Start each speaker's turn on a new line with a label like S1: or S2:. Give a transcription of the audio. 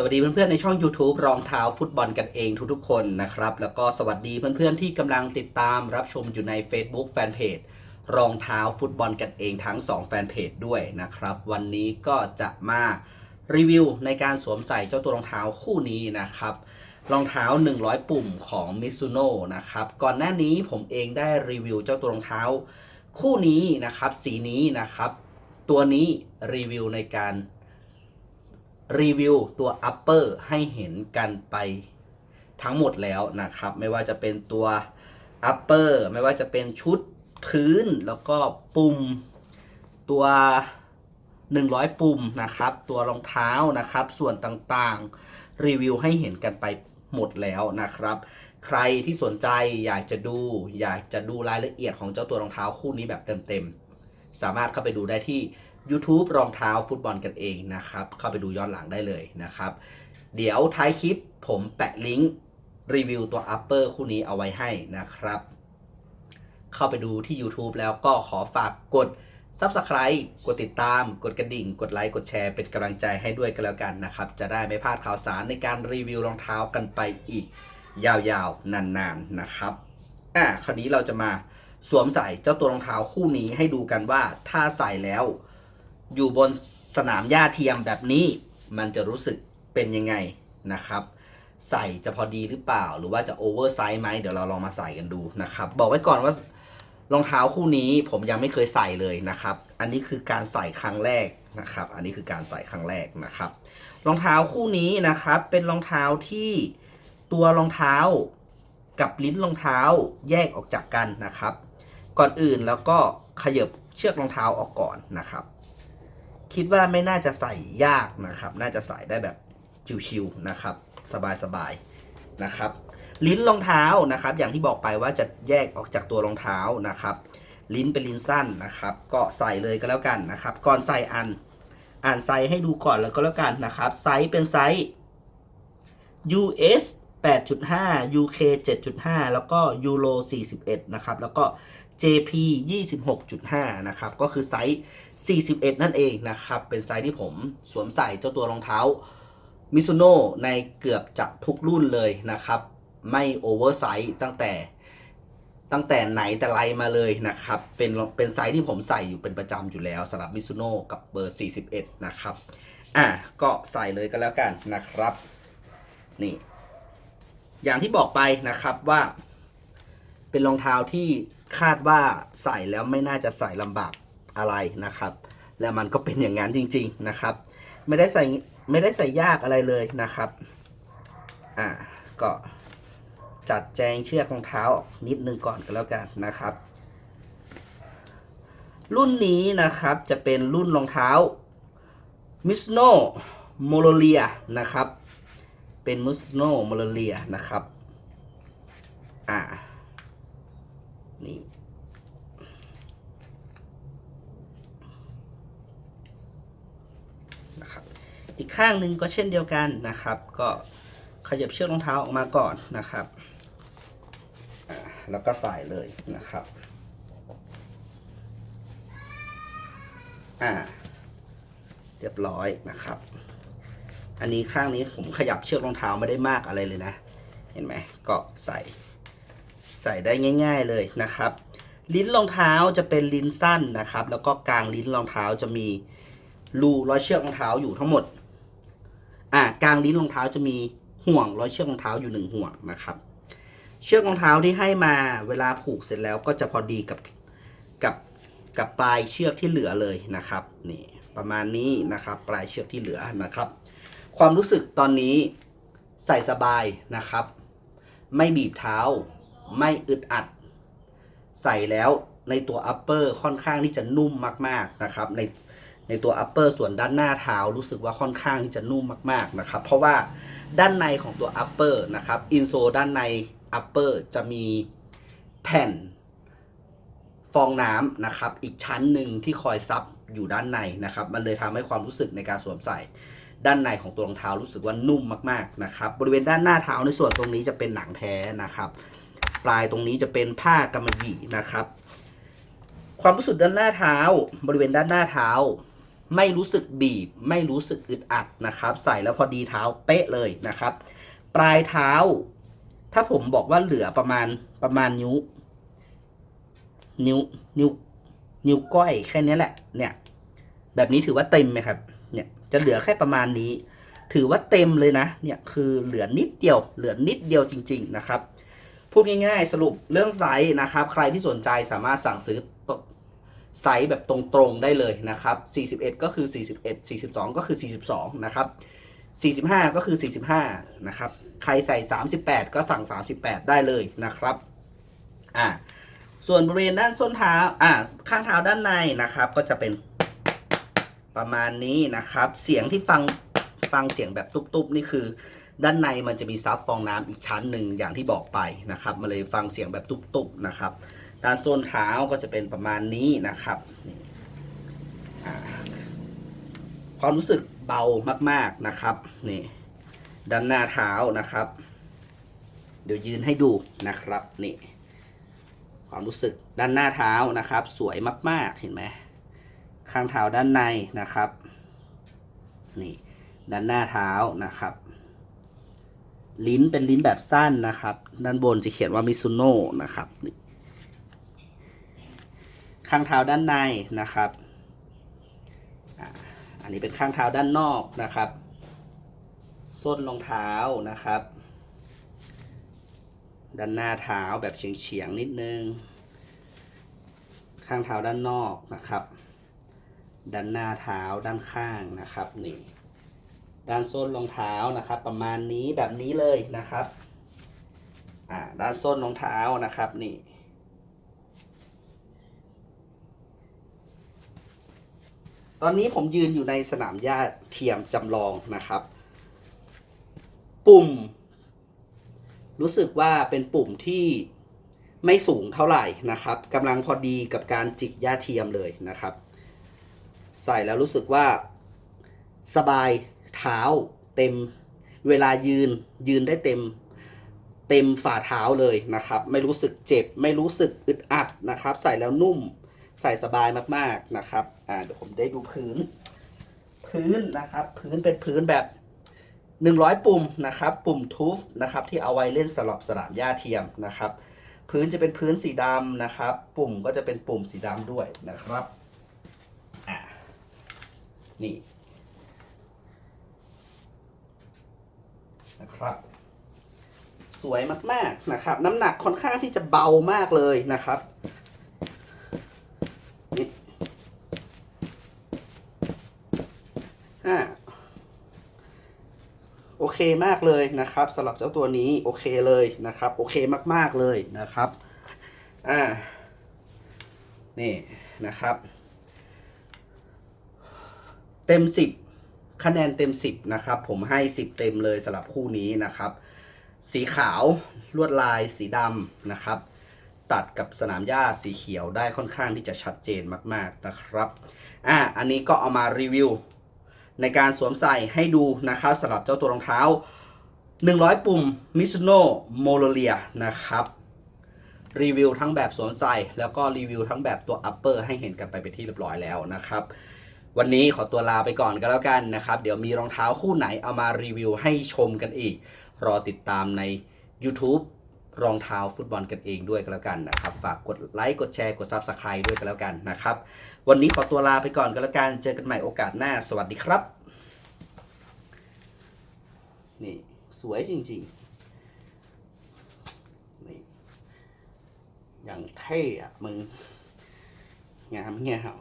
S1: สวัสดีเพื่อนๆในช่อง YouTube รองเท้าฟุตบอลกันเองทุกๆคนนะครับ แล้วก็สวัสดีเพื่อนๆที่กำลังติดตามรับชมอยู่ใน Facebook Fanpage รองเท้าฟุตบอลกันเองทั้ง 2 แฟนเพจด้วยนะครับ วันนี้ก็จะมารีวิวในการสวมใส่เจ้าตัวรองเท้าคู่นี้นะครับ รองเท้า 100 ปุ่มของ Mizuno นะครับ ก่อนหน้านี้ผมเองได้รีวิวเจ้าตัวรองเท้าคู่นี้นะครับ สีนี้นะครับ ตัวนี้รีวิวในการ รีวิวตัว upper ให้เห็นกันไปทั้งหมดแล้วนะครับ ไม่ว่าจะเป็นตัว upper ไม่ว่าจะเป็นชุดพื้นแล้วก็ปุ่มตัว 100 ปุ่มนะครับ ตัวรองเท้านะครับ ส่วนต่างๆ รีวิวให้เห็นกันไปหมดแล้วนะครับ ใครที่สนใจอยากจะดู อยากจะดูรายละเอียดของเจ้าตัวรองเท้าคู่นี้แบบเต็มๆ สามารถเข้าไปดูได้ที่ YouTube รองเท้าฟุตบอลกันเองนะครับ เข้าไปดูย้อนหลังได้เลยนะครับ เดี๋ยวท้ายคลิปผมแปะลิงก์รีวิวตัว upper คู่นี้เอาไว้ให้นะครับ เข้าไปดูที่ YouTube แล้วก็ขอฝากกด Subscribe กดติดตาม กดกระดิ่ง กดไลค์ กดแชร์ เป็นกำลังใจให้ด้วยกันแล้วกันนะครับ จะได้ไม่พลาดข่าวสารในการรีวิวรองเท้ากันไปอีก ยาวๆ นานๆนะครับ อะ คราวนี้เราจะมาสวมใส่เจ้าตัวรองเท้าคู่นี้ให้ดูกันว่าถ้าใส่แล้ว อยู่บนสนามหญ้าเทียมแบบนี้ มันจะรู้สึกเป็นยังไงนะครับ ใส่จะพอดีหรือเปล่า หรือว่าจะโอเวอร์ไซส์ไหมเดี๋ยวเราลองมาใส่กันดูนะครับ บอกไว้ก่อนว่ารองเท้าคู่นี้ผมยังไม่เคยใส่เลยนะครับ อันนี้คือการใส่ครั้งแรกนะครับ อันนี้คือการใส่ครั้งแรกนะครับ รองเท้าคู่นี้นะครับ เป็นรองเท้าที่ตัวรองเท้ากับลิ้นรองเท้าแยกออกจากกันนะครับ ก่อนอื่นแล้วก็ขยับเชือกรองเท้าออกก่อนนะครับ คิดว่าไม่น่าจะใส่ยากนะครับ น่าจะใส่ได้แบบชิวๆนะครับ สบายๆนะครับ ลิ้นรองเท้านะครับ อย่างที่บอกไปว่าจะแยกออกจากตัวรองเท้านะครับ ลิ้นเป็นลิ้นสั้นนะครับ ก็ใส่เลยก็แล้วกันนะครับ ก่อนใส่อัน อ่านไซส์ให้ดูก่อนแล้วก็แล้วกันนะครับ ไซส์เป็นไซส์ US 8.5 UK 7.5 แล้วก็ Euro 41 นะครับ แล้วก็ JP 26.5 นะครับ ก็คือไซส์ 41 นั่นเองนะครับ เป็นไซส์ที่ผมสวมใส่เจ้าตัวรองเท้ามิซุโน่ในเกือบจะทุกรุ่นเลยนะครับ ไม่โอเวอร์ไซส์ตั้งแต่ตั้งแต่ไหนแต่ไรมาเลยนะครับ เป็นเป็นไซส์ที่ผมใส่อยู่เป็นประจำอยู่แล้วสำหรับมิซุโน่กับเบอร์ 41 นะครับ อะ ก็ใส่เลยก็แล้วกันนะครับ นี่ อย่างที่บอกไปนะครับว่า เป็นรองเท้าที่คาดว่าใส่แล้วไม่น่าจะใส่ลำบาก อะไรนะครับ แล้วมันก็เป็นอย่างนั้นจริง ๆนะครับ ไม่ได้ใส่ไม่ได้ใส่ยากอะไรเลยนะครับอ่าก็จัดแจงเชือกรองเท้าออกนิดนึงก่อนก็แล้วกันนะครับ รุ่นนี้นะครับจะเป็นรุ่นรองเท้า m i s n o m o l o l i a นะครับ เป็น m i s n o m o l o l i a นะครับ อ่า นี่ นะครับ อีกข้างหนึ่งก็เช่นเดียวกันนะครับ ก็ขยับเชือกรองเท้าออกมาก่อนนะครับ แล้วก็ใส่เลยนะครับอ่าเรียบร้อยนะครับ อันนี้ข้างนี้ผมขยับเชือกรองเท้าไม่ได้มากอะไรเลยนะ เห็นไหมก็ใส่ใส่ได้ง่าย ๆเลยนะครับ ลิ้นรองเท้าจะเป็นลิ้นสั้นนะครับ แล้วก็กลางลิ้นรองเท้าจะมีรูร้อยเชือกรองเท้าอยู่ทั้งหมด อ่ากลางลิ้นรองเท้าจะมีห่วงร้อยเชือกรองเท้าอยู่หนึ่งห่วงนะครับ เชือกรองเท้าที่ให้มาเวลาผูกเสร็จแล้วก็จะพอดีกับกับกับปลายเชือกที่เหลือเลยนะครับนี่ประมาณนี้นะครับ ปลายเชือกที่เหลือนะครับ ความรู้สึกตอนนี้ใส่สบายนะครับ ไม่บีบเท้า ไม่อึดอัด ใส่แล้วในตัว upper ค่อนข้างที่จะนุ่มมากๆนะครับ ใน ในตัว upper ส่วนด้านหน้าเท้ารู้สึกว่าค่อนข้างที่จะนุ่มมากๆนะครับ เพราะว่าด้านในของตัว upper นะครับอินโซด้านใน upper จะมีแผ่นฟองน้ำนะครับ อีกชั้นหนึ่งที่คอยซับอยู่ด้านในนะครับ มันเลยทำให้ความรู้สึกในการสวมใส่ด้านในของตัวรองเท้ารู้สึกว่านุ่มมากๆนะครับ บริเวณด้านหน้าเท้าในส่วนตรงนี้จะเป็นหนังแท้นะครับ ปลายตรงนี้จะเป็นผ้ากำมะหยี่นะครับ ความรู้สึกด้านหน้าเท้า บริเวณด้านหน้าเท้า ไม่รู้สึกบีบ ไม่รู้สึกอึดอัดนะครับ ใส่แล้วพอดีเท้าเป๊ะเลยนะครับ ปลายเท้า ถ้าผมบอกว่าเหลือประมาณประมาณนิ้ว นิ้วนิ้วนิ้วก้อยแค่นี้แหละ เนี่ย แบบนี้ถือว่าเต็มไหมครับ เนี่ยจะเหลือแค่ประมาณนี้ ถือว่าเต็มเลยนะ เนี่ยคือเหลือนิดเดียว เหลือนิดเดียวจริง ๆ นะครับ พูดง่ายๆ สรุปเรื่องไซส์นะครับ ใครที่สนใจสามารถสั่งซื้อต ไซส์แบบตรงๆได้เลยนะครับ 41 ก็คือ 41 42 ก็คือ 42 นะครับ 45 ก็คือ 45 นะครับ ใครใส่ 38 ก็สั่ง 38 ได้เลยนะครับ อ่า ส่วนบริเวณด้านส้นเท้า อ่า ข้างเท้าด้านในนะครับ ก็จะเป็นประมาณนี้นะครับ เสียงที่ฟัง ฟังเสียงแบบตุ๊บๆ นี่คือ ด้านในมันจะมีซับฟองน้ำอีกชั้นหนึ่งอย่างที่บอกไปนะครับ มาเลยฟังเสียงแบบตุ๊บๆ นะครับ ด้านส้นเท้าก็จะเป็นประมาณนี้นะครับความรู้สึกเบามากๆนะครับนี่ด้านหน้าเท้านะครับ เดี๋ยวยืนให้ดูนะครับนี่ความรู้สึกด้านหน้าเท้านะครับ สวยมากๆเห็นไหมข้างเท้าด้านในนะครับนี่ด้านหน้าเท้านะครับ ลิ้นเป็นลิ้นแบบสั้นนะครับ ด้านบนจะเขียนว่ามิซุโน่นะครับนี่ ข้างเท้าด้านในนะครับอันนี้เป็นข้างเท้าด้านนอกนะครับ ส้นรองเท้านะครับ ด้านหน้าเท้าแบบเฉียงๆนิดนึง ข้างเท้าด้านนอกนะครับ ด้านหน้าเท้าด้านข้างนะครับนี่ด้านส้นรองเท้านะครับ ประมาณนี้แบบนี้เลยนะครับอ่าด้านส้นรองเท้านะครับนี่ ตอนนี้ผมยืนอยู่ในสนามหญ้าเทียมจำลองนะครับ ปุ่ม รู้สึกว่าเป็นปุ่มที่ไม่สูงเท่าไหร่นะครับกำลังพอดีกับการจิกหญ้าเทียมเลยนะครับ ใส่แล้วรู้สึกว่าสบายเท้าเต็มเวลายืนยืนได้เต็มเต็มฝ่าเท้าเลยนะครับ ไม่รู้สึกเจ็บ ไม่รู้สึกอึดอัดนะครับ ใส่แล้วนุ่ม ใส่สบายมากๆนะครับ อ่าเดี๋ยวผมได้ดูพื้น พื้นนะครับ พื้นเป็นพื้นแบบ100ปุ่มนะครับ ปุ่มทูฟนะครับ ที่เอาไว้เล่นสำหรับสนามหญ้าเทียมนะครับ พื้นจะเป็นพื้นสีดำนะครับ ปุ่มก็จะเป็นปุ่มสีดำด้วยนะครับอ่านี่นะครับ สวยมากๆนะครับ น้ำหนักค่อนข้างที่จะเบามากเลยนะครับนี่อ่าโอ เคมากเลยนะครับสำหรับเจ้าตัวนี้โอเคเลยนะครับ โอเคมากๆเลยนะครับอ่านี่นะครับ เต็มสิบคะแนนเต็ม 10 นะครับ ผมให้ 10 เต็มเลยสำหรับคู่นี้นะครับ สีขาวลวดลายสีดำนะครับ ตัดกับสนามหญ้าสีเขียวได้ค่อนข้างที่จะชัดเจนมากๆนะครับอะอันนี้ก็เอามารีวิว ในการสวมใส่ให้ดูนะครับสำหรับเจ้าตัวรองเท้า 100 ปุ่ม Mizuno m o l o l i a นะครับ รีวิวทั้งแบบสวมใส่ แล้วก็รีวิวทั้งแบบตัว upper ให้เห็นกันไปเป็นที่เรียบร้อยแล้วนะครับ วันนี้ขอตัวลาไปก่อนก็แล้วกันนะครับ เดี๋ยวมีรองเท้าคู่ไหนเอามารีวิวให้ชมกันอีก รอติดตามใน YouTube รองเท้าฟุตบอลกันเองด้วยก็แล้วกันนะครับ ฝากกดไลค์กดแชร์กด Subscribe ด้วยก็แล้วกันนะครับ วันนี้ขอตัวลาไปก่อนก็แล้วกัน เจอกันใหม่โอกาสหน้า สวัสดีครับ นี่ สวยจริงๆ นี่ อย่างเท่อะมึง งามเงี้ยเหรอ